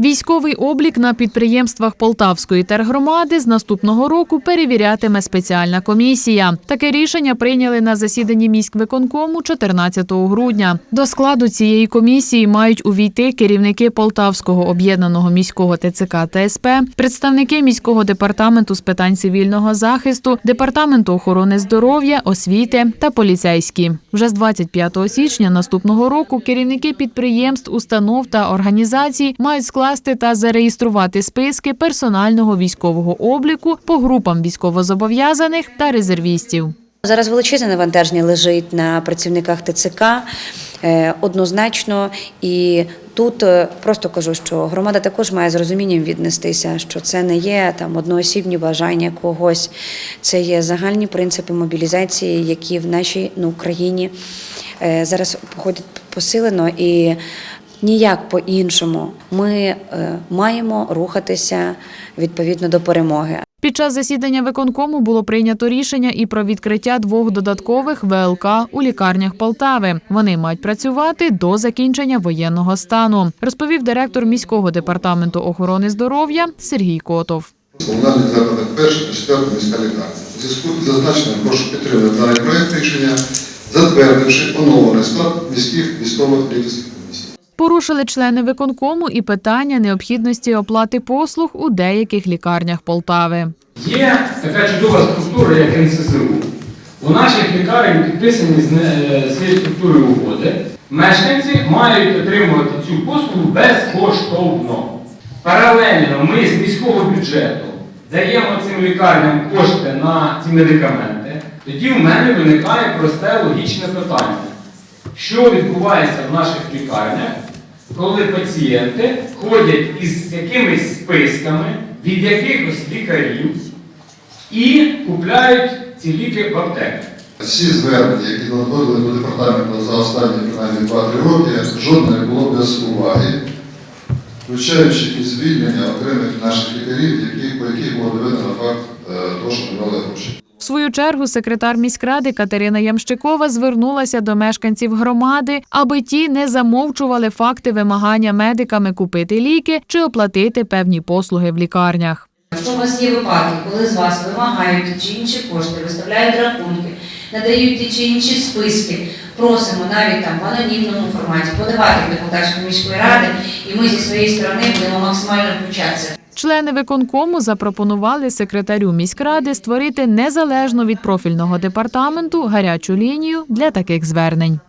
Військовий облік на підприємствах Полтавської тергромади з наступного року перевірятиме спеціальна комісія. Таке рішення прийняли на засіданні міськвиконкому 14 грудня. До складу цієї комісії мають увійти керівники Полтавського об'єднаного міського ТЦК та СП, представники міського департаменту з питань цивільного захисту, департаменту охорони здоров'я, освіти та поліцейські. Вже з 25 січня наступного року керівники підприємств, установ та організацій мають скласти та зареєструвати списки персонального військового обліку по групам військовозобов'язаних та резервістів. Зараз величезне навантаження лежить на працівниках ТЦК е, однозначно. І тут е, просто кажу, що громада також має з розумінням віднестися, що це не є там одноосібні бажання когось, це є загальні принципи мобілізації, які в нашій ну, Україні е, зараз походять посилено і. Ніяк по-іншому ми е, маємо рухатися відповідно до перемоги. Під час засідання виконкому було прийнято рішення і про відкриття двох додаткових ВЛК у лікарнях Полтави. Вони мають працювати до закінчення воєнного стану, розповів директор міського департаменту охорони здоров'я Сергій Котов. Комунальний закладах перша та четверта міська лікарня. У зв'язку з зазначеним прошу підтримати даний проект рішення, затвердивши оновлений склад міських військових лікарських. Порушили члени виконкому і питання необхідності оплати послуг у деяких лікарнях Полтави. Є така чудова структура, як НССУ. У наших лікарень підписані з з цією структурою угоди. Мешканці мають отримувати цю послугу безкоштовно. Паралельно ми з міського бюджету даємо цим лікарням кошти на ці медикаменти. Тоді в мене виникає просте логічне питання. Що відбувається в наших лікарнях, коли пацієнти ходять із якимись списками від якихось лікарів і купляють ці ліки в аптеках? Всі звернення, які надходили до департаменту за останні принаймні 2-3 роки, жодне не було без уваги, включаючи і звільнення окремих наших лікарів, які, по яких було доведено факт е, того, що брали гроші. Свою чергу секретар міськради Катерина Ямщикова звернулася до мешканців громади, аби ті не замовчували факти вимагання медиками купити ліки чи оплатити певні послуги в лікарнях. Якщо у вас є випадки, коли з вас вимагають чи інші кошти, виставляють рахунки, надають ті чи інші списки, просимо навіть там в анонімному форматі подавати в депутатську міської ради, і ми зі своєї сторони будемо максимально включатися. Члени виконкому запропонували секретарю міськради створити незалежно від профільного департаменту гарячу лінію для таких звернень.